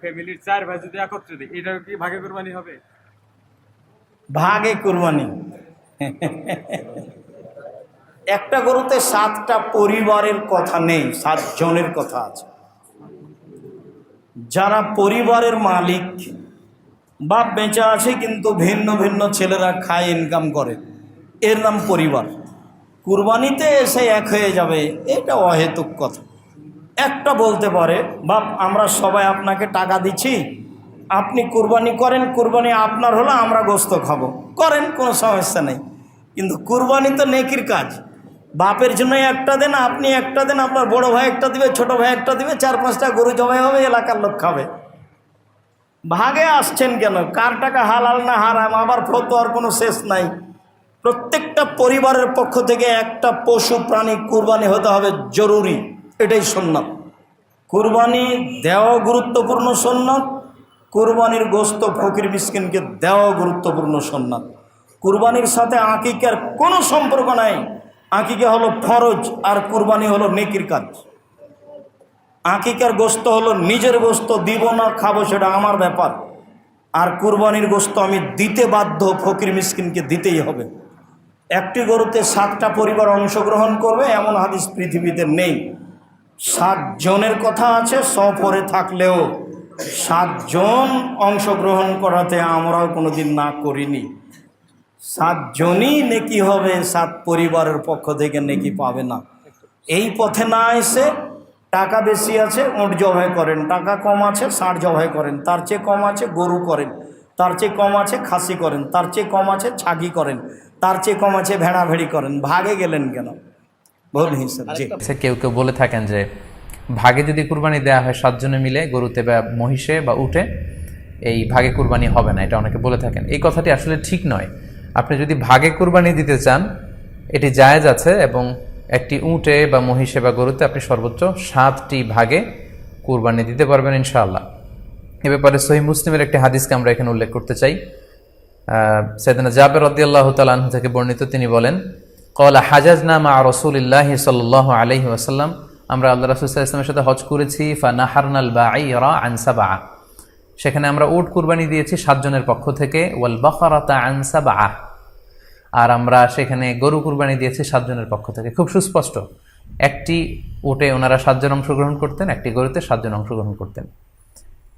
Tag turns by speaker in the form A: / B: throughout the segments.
A: ফ্যামিলির চার ভাই যদি একত্রে দেয় এটা কি ভাগে কোরবানি হবে?
B: ভাগে কুরবানি। একটা গরুতে সাতটা পরিবারের কথা নেই সাত জনের কথা আছে। যারা পরিবারের মালিক, বাপ বেঁচে আছে কিন্তু ভিন্ন ভিন্ন ছেলেরা খায় ইনকাম করে। এর নাম পরিবার। কুরবানিতে এসে এক হয়ে যাবে, এটা অহেতুক কথা। একটা বলতে পারে, বাপ, আমরা সবাই আপনাকে টাকা দিচ্ছি। আপনি কুরবানি করেন, কুরবানি আপনার হলো, আমরা গোস্ত খাব। করেন, কোনো সমস্যা নেই। কিন্তু কুরবানি তো নেকির কাজ। বাপের জন্য একটা দেন, আপনি একটা দেন, আপনার বড় ভাই একটা দিবে, ছোট ভাই একটা দিবে, চার পাঁচটা গরু জবাই হবে, এলাকার লোক খাবে। ভাগে আসছেন কেন? কার টাকা হালাল না হারাম? আবার ফতোয়ার কোনো শেষ নাই। প্রত্যেকটা পরিবারের পক্ষ থেকে একটা পশু প্রাণী কুরবানি হতে হবে জরুরি। এটাই সন্ন্যত কুরবানি দেওয়া গুরুত্বপূর্ণ সন্ন্যত কুরবানির গোস্ত ফকির মিসকিনকে দেওয়া গুরুত্বপূর্ণ সন্ন্যত কুরবানির সাথে আকিকার কোনো সম্পর্ক নাই। আকিকা হলো ফরজ আর কুরবানি হলো নেকির কাজ। আকিকার গোস্ত হলো নিজের গোস্ত, দিব না, খাব সেটা আমার ব্যাপার। আর কুরবানির গোস্ত আমি দিতে বাধ্য ফকির মিসকিনকে দিতেই হবে। একটি গরুতে সাতটা পরিবার অংশগ্রহণ করবে, এমন হাদিস পৃথিবীতে নেই। সাতজনের কথা আছে, সফরে থাকলেও সাতজন অংশগ্রহণ করাতে আমরাও কোনোদিন না করিনি। সাতজনই নেকি হবে, সাত পরিবারের পক্ষ থেকে নেকি পাবে না। এই পথে না এসে টাকা বেশি আছে, ওট জবাই করেন। টাকা কম আছে ষাট জবাই করেন। তার চেয়ে কম আছে, গরু করেন। তার চেয়ে কম আছে, খাসি করেন। তার চেয়ে কম আছে, ছাগি করেন। তার চেয়ে কম আছে ভেড়া ভেড়ি করেন। ভাগে গেলেন কেন? হিসাব
C: কেউ কেউ বলে থাকেন যে, ভাগে যদি কুরবানি দেওয়া হয় সাতজনে মিলে, গরুতে বা মহিষে বা উঠে, এই ভাগে কুরবানি হবে না, এটা অনেকে বলে থাকেন। এই কথাটি আসলে ঠিক নয়। আপনি যদি ভাগে কুরবানি দিতে চান, এটি জায়েজ আছে এবং একটি উটে বা মহিষে বা গরুতে আপনি সর্বোচ্চ সাতটি ভাগে কুরবানি দিতে পারবেন ইনশাআল্লাহ। এ ব্যাপারে সহি মুসলিমের একটি হাদিসকে আমরা এখানে উল্লেখ করতে চাই। সৈদানা জাবের রদিয়াল্লাহ তালাহ থেকে বর্ণিত তিনি বলেন কলা হাজাজ নামা রসুলিল্লাহ সাল আলহি ওয়াসাল্লাম, আমরা আল্লাহ রসুল্লাহ ইসলামের সাথে হজ করেছি ফা নাহারনাল বা আইরা আনসাবা সেখানে আমরা উট কুরবানি দিয়েছি সাতজনের পক্ষ থেকে ওয়াল বখরাতা আনসাবা আর আমরা সেখানে গরু কুরবানি দিয়েছি সাতজনের পক্ষ থেকে। খুব সুস্পষ্ট। একটি উটে ওনারা সাতজন অংশগ্রহণ করতেন, একটি গরুতে সাতজন অংশগ্রহণ করতেন।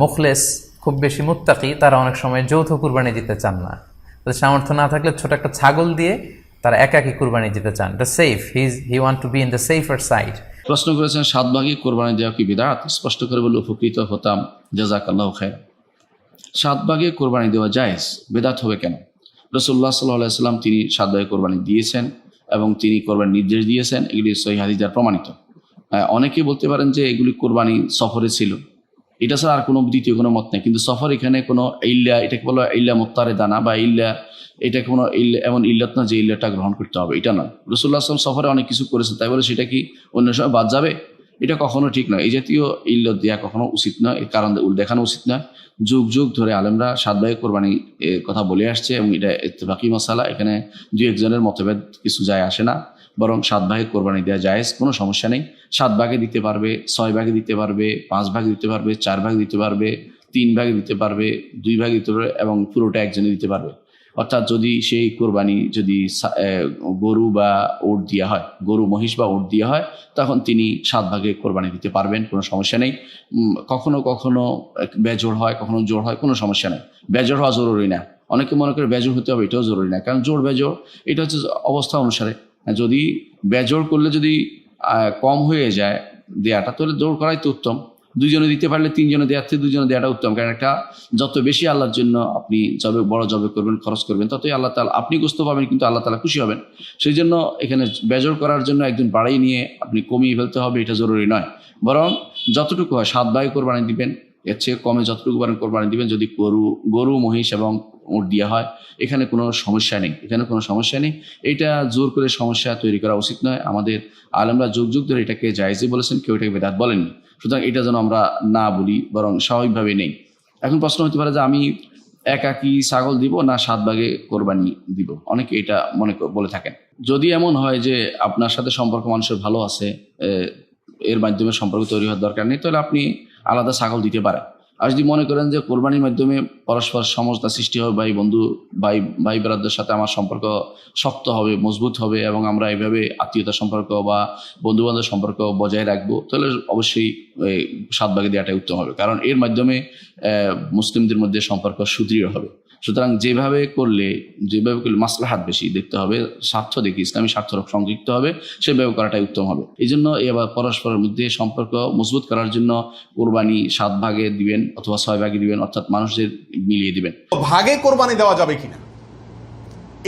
C: মুখলেস খুব বেশি মুত্তাকি, তারা অনেক সময় যৌথ কুরবানি দিতে চান না। তাদের সামর্থ্য না থাকলে ছোট একটা ছাগল দিয়ে তারা একাকি কুরবানি দিতে চান। The safe his he want to be in the safer side
D: প্রশ্ন করেছেন, সাত ভাগে কোরবানি দেওয়া কি বিদাত? স্পষ্ট করে বলে, উপকৃত হতাম। জাজাক আল্লাহ খায় সাত ভাগে কোরবানি দেওয়া জায়েজ, বেদাত হবে কেন? রসুল্লাহ সাল্লাহ সাল্লাম তিনি সাত ভাগে কোরবানি দিয়েছেন এবং তিনি কোরবানি নির্দেশ দিয়েছেন। এগুলি সহি হাদিজার প্রমাণিত। অনেকে বলতে পারেন যে এগুলি কোরবানি সফরে ছিল। এটা ছাড়া আর কোনো দ্বিতীয় কোনো মত নেই। কিন্তু সফর এখানে কোনো ইল্লা, এটাকে বলা ইল্লা মোত্তারে দানা বা ইল্লা এটা কোনো ইল্লা, এমন ইল্লাত না যে ইল্লাটা গ্রহণ করতে হবে, এটা নয়। রসুল্লাহ আসলাম সফরে অনেক কিছু করেছেন, তাই বলে সেটা কি অন্য সময় বাদ যাবে? এটা কখনো ঠিক নয়। এই জাতীয় ইল্লত দেওয়া কখনো উচিত নয়, এর কারণ দেখানো উচিত নয়। যুগ যুগ ধরে আলেমরা সাত ভাগে কোরবানি কথা বলে আসছে এবং এটা ইত্তেফাকি মশালা, এখানে দু একজনের মতভেদ কিছু যায় আসে না। বরং সাত ভাগে কোরবানি দেওয়া যায় কোনো সমস্যা নেই। সাত ভাগে দিতে পারবে, ছয় ভাগে দিতে পারবে, পাঁচ ভাগে দিতে পারবে, চার ভাগে দিতে পারবে, তিন ভাগে দিতে পারবে, দুই ভাগে দিতে পারবে এবং পুরোটা একজনে দিতে পারবে। অর্থাৎ যদি সেই কোরবানি যদি গরু বা উট দেওয়া হয়, গরু, মহিষ বা উট দেওয়া হয়, তখন তিনি সাত ভাগে কোরবানি দিতে পারবেন, কোনো সমস্যা নেই। কখনো কখনো বেজোড় হয়, কখনো জোর হয়, কোনো সমস্যা নেই। বেজোড় হওয়া জরুরি না। অনেকে মনে করে বেজোড় হতে হবে, এটাও জরুরি না। কারণ জোর বেজোড়, এটা হচ্ছে অবস্থা অনুসারে। যদি বেজোড় করলে যদি কম হয়ে যায় দেয়াটা, তাহলে দৌড় করাই তো উত্তম। দুজনে দিতে পারলে তিনজনে দেওয়ার থেকে দুজনে দেওয়াটা উত্তম। কারণ একটা, যত বেশি আল্লাহর জন্য আপনি জবে বড় জবে করবেন, খরচ করবেন, ততই আল্লাহ তালা আপনি গুস্ত পাবেন, কিন্তু আল্লাহ তালা খুশি হবেন। সেই জন্য এখানে বেজর করার জন্য একজন বাড়াই নিয়ে আপনি কমিয়ে ফেলতে হবে, এটা জরুরি নয়। বরং যতটুকু হয়, সাত ভাই কোরবানি দিবেন, এর চেয়ে কমে যতটুকু পারেন কোরবানি দিবেন, যদি গরু গরু, মহিষ এবং উট দেওয়া হয়। এখানে কোনো সমস্যা নেই। এখানে কোনো সমস্যা নেই। এটা জোর করে সমস্যা তৈরি করা উচিত নয়। আমাদের আলমরা যুগ যুগ ধরে এটাকে জায়জই বলেছেন, কেউ এটাকে বেদাত বলেননি। সুতরাং এটা যেন আমরা না বলি, বরং স্বাভাবিকভাবে নেই। এখন প্রশ্ন হতে পারে যে আমি একাকি ছাগল দিব না সাত ভাগে কোরবানি দিব? অনেকে এটা মনে বলে থাকেন। যদি এমন হয় যে আপনার সাথে সম্পর্ক মানুষের ভালো আছে এর মাধ্যমে সম্পর্ক তৈরি হওয়ার দরকার নেই, তাহলে আপনি আলাদা ছাগল দিতে পারেন। আর যদি মনে করেন যে কোরবানির মাধ্যমে পরস্পর সমঝোতা সৃষ্টি হবে, ভাই বন্ধু, ভাই ভাই বেড়াদের সাথে আমার সম্পর্ক শক্ত হবে, মজবুত হবে এবং আমরা এইভাবে আত্মীয়তা সম্পর্ক বা বন্ধু বান্ধব সম্পর্ক বজায় রাখব, তাহলে অবশ্যই সাত ভাগে দেওয়াটাই উত্তম হবে। কারণ এর মাধ্যমে মুসলিমদের মধ্যে সম্পর্ক সুদৃঢ় হবে। সুতরাং যেভাবে করলে যেভাবে করলে মাসলাহাত বেশি দেখতে হবে, স্বার্থ দেখি, ইসলামী স্বার্থ সংযুক্ত হবে, সেভাবে করাটাই উত্তম হবে। এই জন্য এবার পরস্পরের মধ্যে সম্পর্ক মজবুত করার জন্য কোরবানি সাত ভাগে দিবেন অথবা ছয় ভাগে দিবেন, অর্থাৎ মানুষদের মিলিয়ে দিবেন।
E: ভাগে কোরবানি দেওয়া যাবে কিনা?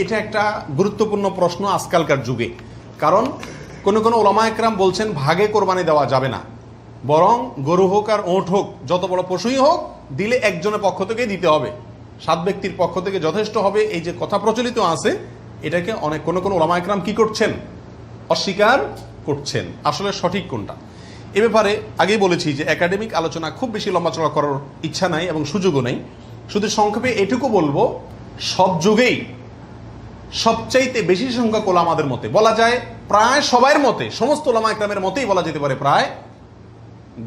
E: এটা একটা গুরুত্বপূর্ণ প্রশ্ন আজকালকার যুগে। কারণ কোনো কোনো ওলামা একরাম বলছেন, ভাগে কোরবানি দেওয়া যাবে না। বরং গরু হোক আর ওঁট হোক, যত বড় পশুই হোক, দিলে একজনের পক্ষ থেকে দিতে হবে। সাত ব্যক্তির পক্ষ থেকে যথেষ্ট হবে এই যে কথা প্রচলিত আছে, এটাকে অনেক কোনো কোনো ওলামা একরাম কি করছেন? অস্বীকার করছেন। আসলে সঠিক কোনটা? এ ব্যাপারে আগেই বলেছি যে একাডেমিক আলোচনা খুব বেশি লম্বাচড়া করার ইচ্ছা নাই এবং সুযোগও নেই। শুধু সংক্ষেপে এটুকু বলব, সব যুগেই সবচাইতে বেশি সংখ্যক ওলামাদের মতে, বলা যায় প্রায় সবার মতে, সমস্ত ওলামা একরামের মতেই বলা যেতে পারে প্রায়,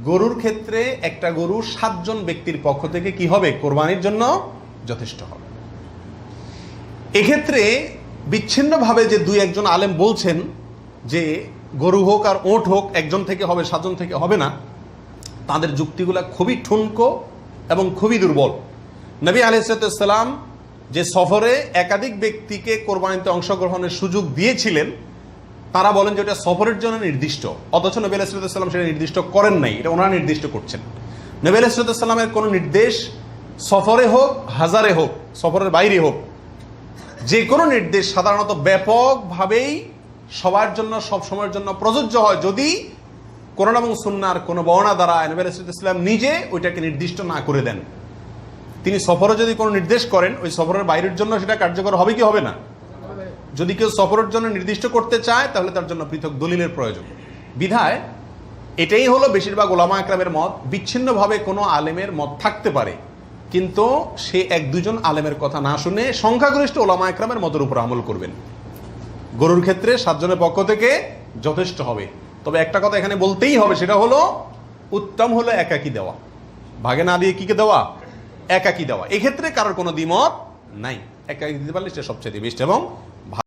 E: গরুর ক্ষেত্রে একটা গরু সাতজন ব্যক্তির পক্ষ থেকে কি হবে? কোরবানির জন্য যথেষ্ট হবে। এক্ষেত্রে বিচ্ছিন্নভাবে যে দুই একজন আলেম বলছেন যে গরু হোক আর ওট হোক, একজন থেকে হবে, সাতজন থেকে হবে না, তাদের যুক্তিগুলা খুবই ঠুনকো এবং খুবই দুর্বল। নবী আলাইসালাম যে সফরে একাধিক ব্যক্তিকে কোরবানিতে অংশগ্রহণের সুযোগ দিয়েছিলেন, তারা বলেন যে ওটা সফরের জন্য নির্দিষ্ট, অথচ নবী আলাইসালাম সেটা নির্দিষ্ট করেন নাই, এটা ওনারা নির্দিষ্ট করছেন। নবী আলাইসালামের কোনো নির্দেশ সফরে হোক, হাজারে হোক, সফরের বাইরে হোক যে কোনো নির্দেশ সাধারণত ব্যাপকভাবেই সবার জন্য, সব সময়ের জন্য প্রযোজ্য হয় যদি কোরআন এবং সুন্নার কোনো বর্ণা দ্বারা নবী ইসলাম নিজে ওইটাকে নির্দিষ্ট না করে দেন। তিনি সফরে যদি কোনো নির্দেশ করেন, ওই সফরের বাইরের জন্য সেটা কার্যকর হবে কি হবে না? যদি কেউ সফরের জন্য নির্দিষ্ট করতে চায়, তাহলে তার জন্য পৃথক দলিলের প্রয়োজন। বিধায় এটাই হলো বেশিরভাগ ওলামা একরামের মত, বিচ্ছিন্নভাবে কোনো আলেমের মত থাকতে পারে। কিন্তু সে এক দুজন আলেমের কথা না শুনে সংখ্যাগরিষ্ঠ ওলামা একরামের মতের উপর আমল করবেন। গরুর ক্ষেত্রে সাতজনের পক্ষ থেকে যথেষ্ট হবে। তবে একটা কথা এখানে বলতেই হবে, সেটা হলো উত্তম হলো একাকি দেওয়া। ভাগে না দিয়ে কিকে দেওয়া? একাকি দেওয়া। এক্ষেত্রে কারোর কোনো দ্বিমত নাই। একাকি দিতে পারলে সেটা সবচেয়ে বেস্ট এবং